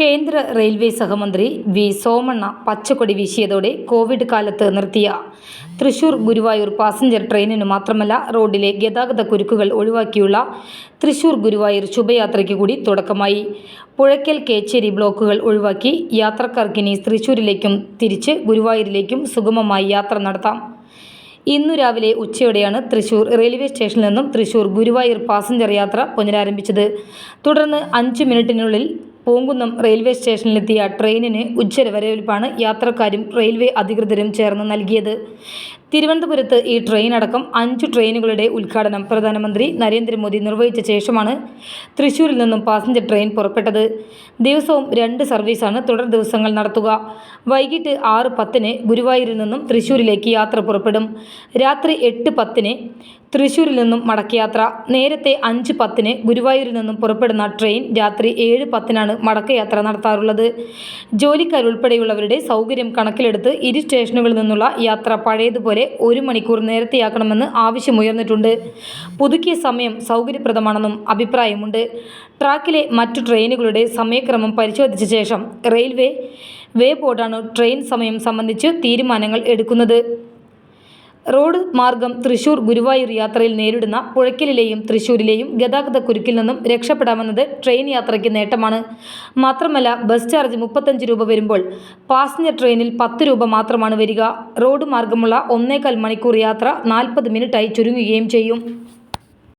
കേന്ദ്ര റെയിൽവേ സഹമന്ത്രി വി സോമണ്ണ പച്ചക്കൊടി വീശിയതോടെ കോവിഡ് കാലത്ത് നിർത്തിയ തൃശൂർ ഗുരുവായൂർ പാസഞ്ചർ ട്രെയിനിന് മാത്രമല്ല റോഡിലെ ഗതാഗത കുരുക്കുകൾ ഒഴിവാക്കിയുള്ള തൃശൂർ ഗുരുവായൂർ ശുഭയാത്രയ്ക്ക് കൂടി തുടക്കമായി. പുഴയ്ക്കൽ കേച്ചേരി ബ്ലോക്കുകൾ ഒഴിവാക്കി യാത്രക്കാർക്കിനി തൃശൂരിലേക്കും തിരിച്ച് ഗുരുവായൂരിലേക്കും സുഗമമായി യാത്ര നടത്താം. ഇന്നു രാവിലെ ഉച്ചയോടെയാണ് തൃശൂർ റെയിൽവേ സ്റ്റേഷനിൽ നിന്നും തൃശൂർ ഗുരുവായൂർ പാസഞ്ചർ യാത്ര പുനരാരംഭിച്ചത്. തുടർന്ന് അഞ്ച് മിനിറ്റിനുള്ളിൽ പൂങ്കുന്നം റെയിൽവേ സ്റ്റേഷനിലെത്തിയ ട്രെയിനിന് ഉജ്ജ്വല വരവേൽപ്പാണ് യാത്രക്കാരും റെയിൽവേ അധികൃതരും ചേർന്ന് നൽകിയത്. തിരുവനന്തപുരത്ത് ഈ ട്രെയിൻ അടക്കം അഞ്ച് ട്രെയിനുകളുടെ ഉദ്ഘാടനം പ്രധാനമന്ത്രി നരേന്ദ്രമോദി നിർവഹിച്ച ശേഷമാണ് തൃശൂരിൽ നിന്നും പാസഞ്ചർ ട്രെയിൻ പുറപ്പെട്ടത്. ദിവസവും രണ്ട് സർവീസാണ് തുടർ ദിവസങ്ങൾ നടത്തുക. വൈകിട്ട് ആറ് പത്തിന് ഗുരുവായൂരിൽ നിന്നും തൃശൂരിലേക്ക് യാത്ര പുറപ്പെടും. രാത്രി എട്ട് പത്തിന് തൃശൂരിൽ നിന്നും മടക്കയാത്ര. നേരത്തെ അഞ്ച് പത്തിന് ഗുരുവായൂരിൽ നിന്നും പുറപ്പെടുന്ന ട്രെയിൻ രാത്രി ഏഴ് പത്തിനാണ് മടക്കയാത്ര നടത്താറുള്ളത്. ജോലിക്കാരുൾപ്പെടെയുള്ളവരുടെ സൗകര്യം കണക്കിലെടുത്ത് ഇരു സ്റ്റേഷനുകളിൽ നിന്നുള്ള യാത്ര പഴയതുപോലെ ഒരു മണിക്കൂർ നേരത്തെയാക്കണമെന്ന് ആവശ്യമുയർന്നിട്ടുണ്ട്. പുതുക്കിയ സമയം സൗകര്യപ്രദമാണെന്നും അഭിപ്രായമുണ്ട്. ട്രാക്കിലെ മറ്റു ട്രെയിനുകളുടെ സമയക്രമം പരിശോധിച്ച ശേഷം റെയിൽവേ വേ ബോർഡാണ് ട്രെയിൻ സമയം സംബന്ധിച്ച് തീരുമാനങ്ങൾ എടുക്കുന്നത്. റോഡ് മാർഗം തൃശൂർ ഗുരുവായൂർ യാത്രയിൽ നേരിടുന്ന പുഴയ്ക്കലിലെയും തൃശൂരിലെയും ഗതാഗത കുരുക്കിൽ നിന്നും രക്ഷപ്പെടാമെന്നത് ട്രെയിൻ യാത്രയ്ക്ക് നേട്ടമാണ്. മാത്രമല്ല ബസ് ചാർജ് മുപ്പത്തഞ്ച് രൂപ വരുമ്പോൾ പാസഞ്ചർ ട്രെയിനിൽ പത്ത് രൂപ മാത്രമാണ് വരിക. റോഡ് മാർഗമുള്ള ഒന്നേകാൽ മണിക്കൂർ യാത്ര നാൽപ്പത് മിനിറ്റായി ചുരുങ്ങുകയും ചെയ്യും.